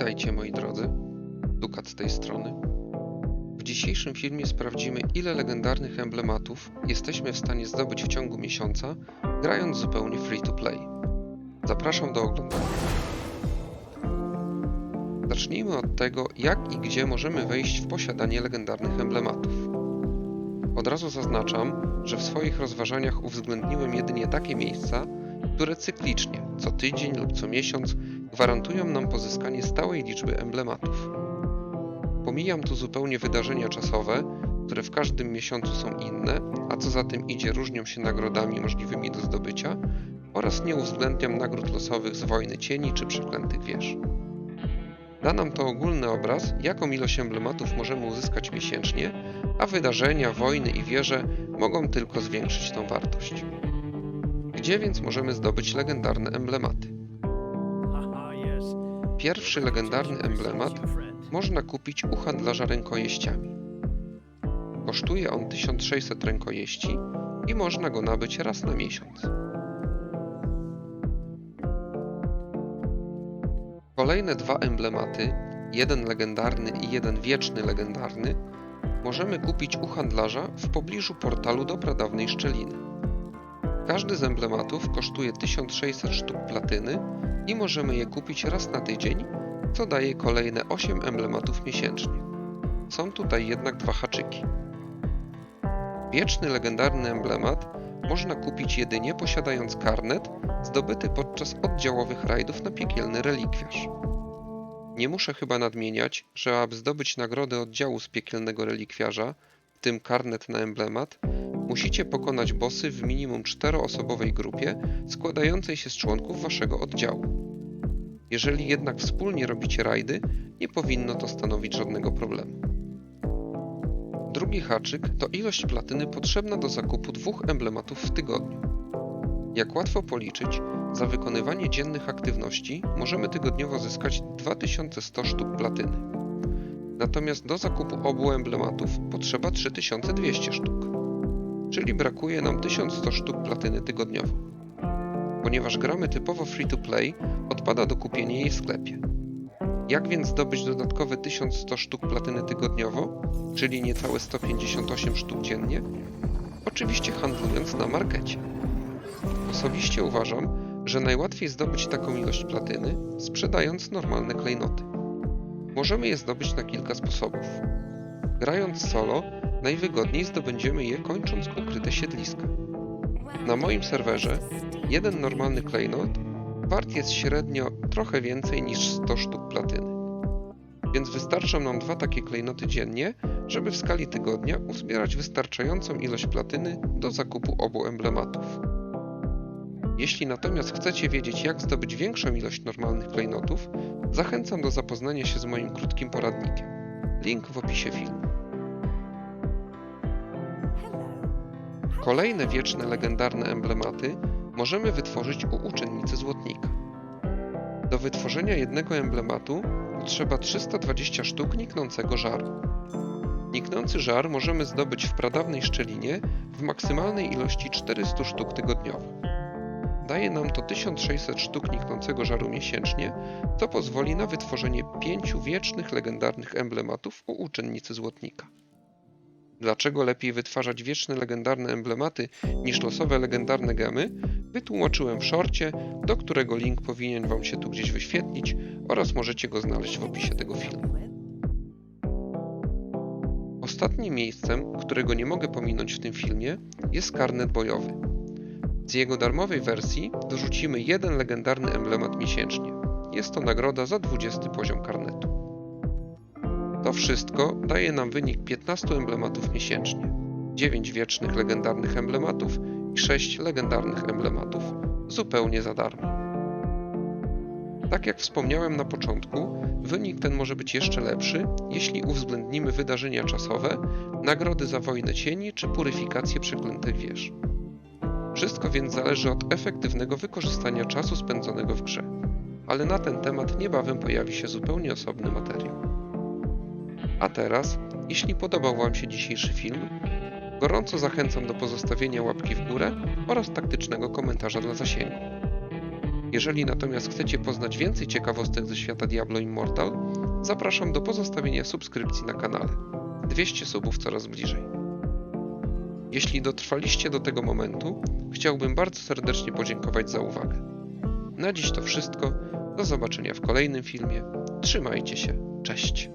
Witajcie moi drodzy, Dukat z tej strony. W dzisiejszym filmie sprawdzimy ile legendarnych emblematów jesteśmy w stanie zdobyć w ciągu miesiąca, grając zupełnie free to play. Zapraszam do oglądania. Zacznijmy od tego, jak i gdzie możemy wejść w posiadanie legendarnych emblematów. Od razu zaznaczam, że w swoich rozważaniach uwzględniłem jedynie takie miejsca, które cyklicznie, co tydzień lub co miesiąc, gwarantują nam pozyskanie stałej liczby emblematów. Pomijam tu zupełnie wydarzenia czasowe, które w każdym miesiącu są inne, a co za tym idzie różnią się nagrodami możliwymi do zdobycia, oraz nie uwzględniam nagród losowych z Wojny Cieni czy Przeklętych Wież. Da nam to ogólny obraz, jaką ilość emblematów możemy uzyskać miesięcznie, a wydarzenia, wojny i wieże mogą tylko zwiększyć tą wartość. Gdzie więc możemy zdobyć legendarne emblematy? Pierwszy legendarny emblemat można kupić u handlarza rękojeściami. Kosztuje on 1600 rękojeści i można go nabyć raz na miesiąc. Kolejne dwa emblematy, jeden legendarny i jeden wieczny legendarny, możemy kupić u handlarza w pobliżu portalu do pradawnej szczeliny. Każdy z emblematów kosztuje 1600 sztuk platyny i możemy je kupić raz na tydzień, co daje kolejne 8 emblematów miesięcznie. Są tutaj jednak dwa haczyki. Wieczny legendarny emblemat można kupić jedynie posiadając karnet zdobyty podczas oddziałowych rajdów na piekielny relikwiarz. Nie muszę chyba nadmieniać, że aby zdobyć nagrodę oddziału z piekielnego relikwiarza, w tym karnet na emblemat, musicie pokonać bossy w minimum 4-osobowej grupie składającej się z członków waszego oddziału. Jeżeli jednak wspólnie robicie rajdy, nie powinno to stanowić żadnego problemu. Drugi haczyk to ilość platyny potrzebna do zakupu dwóch emblematów w tygodniu. Jak łatwo policzyć, za wykonywanie dziennych aktywności możemy tygodniowo zyskać 2100 sztuk platyny. Natomiast do zakupu obu emblematów potrzeba 3200 sztuk, czyli brakuje nam 1100 sztuk platyny tygodniowo. Ponieważ gramy typowo free to play, odpada do kupienia jej w sklepie. Jak więc zdobyć dodatkowe 1100 sztuk platyny tygodniowo, czyli niecałe 158 sztuk dziennie? Oczywiście handlując na markecie. Osobiście uważam, że najłatwiej zdobyć taką ilość platyny, sprzedając normalne klejnoty. Możemy je zdobyć na kilka sposobów. Grając solo, najwygodniej zdobędziemy je kończąc ukryte siedliska. Na moim serwerze jeden normalny klejnot wart jest średnio trochę więcej niż 100 sztuk platyny. Więc wystarczą nam dwa takie klejnoty dziennie, żeby w skali tygodnia uzbierać wystarczającą ilość platyny do zakupu obu emblematów. Jeśli natomiast chcecie wiedzieć, jak zdobyć większą ilość normalnych klejnotów, zachęcam do zapoznania się z moim krótkim poradnikiem. Link w opisie filmu. Kolejne wieczne legendarne emblematy możemy wytworzyć u uczennicy złotnika. Do wytworzenia jednego emblematu potrzeba 320 sztuk niknącego żaru. Niknący żar możemy zdobyć w pradawnej szczelinie w maksymalnej ilości 400 sztuk tygodniowo. Daje nam to 1600 sztuk niknącego żaru miesięcznie, co pozwoli na wytworzenie pięciu wiecznych legendarnych emblematów u uczennicy złotnika. Dlaczego lepiej wytwarzać wieczne legendarne emblematy niż losowe legendarne gemy, wytłumaczyłem w szorcie, do którego link powinien Wam się tu gdzieś wyświetlić oraz możecie go znaleźć w opisie tego filmu. Ostatnim miejscem, którego nie mogę pominąć w tym filmie, jest karnet bojowy. Z jego darmowej wersji dorzucimy jeden legendarny emblemat miesięcznie. Jest to nagroda za 20 poziom karnetu. To wszystko daje nam wynik 15 emblematów miesięcznie, 9 wiecznych legendarnych emblematów i 6 legendarnych emblematów zupełnie za darmo. Tak jak wspomniałem na początku, wynik ten może być jeszcze lepszy, jeśli uwzględnimy wydarzenia czasowe, nagrody za wojnę cieni czy puryfikację przeklętych wież. Wszystko więc zależy od efektywnego wykorzystania czasu spędzonego w grze, ale na ten temat niebawem pojawi się zupełnie osobny materiał. A teraz, jeśli podobał Wam się dzisiejszy film, gorąco zachęcam do pozostawienia łapki w górę oraz taktycznego komentarza dla zasięgu. Jeżeli natomiast chcecie poznać więcej ciekawostek ze świata Diablo Immortal, zapraszam do pozostawienia subskrypcji na kanale. 200 subów coraz bliżej. Jeśli dotrwaliście do tego momentu, chciałbym bardzo serdecznie podziękować za uwagę. Na dziś to wszystko. Do zobaczenia w kolejnym filmie. Trzymajcie się. Cześć.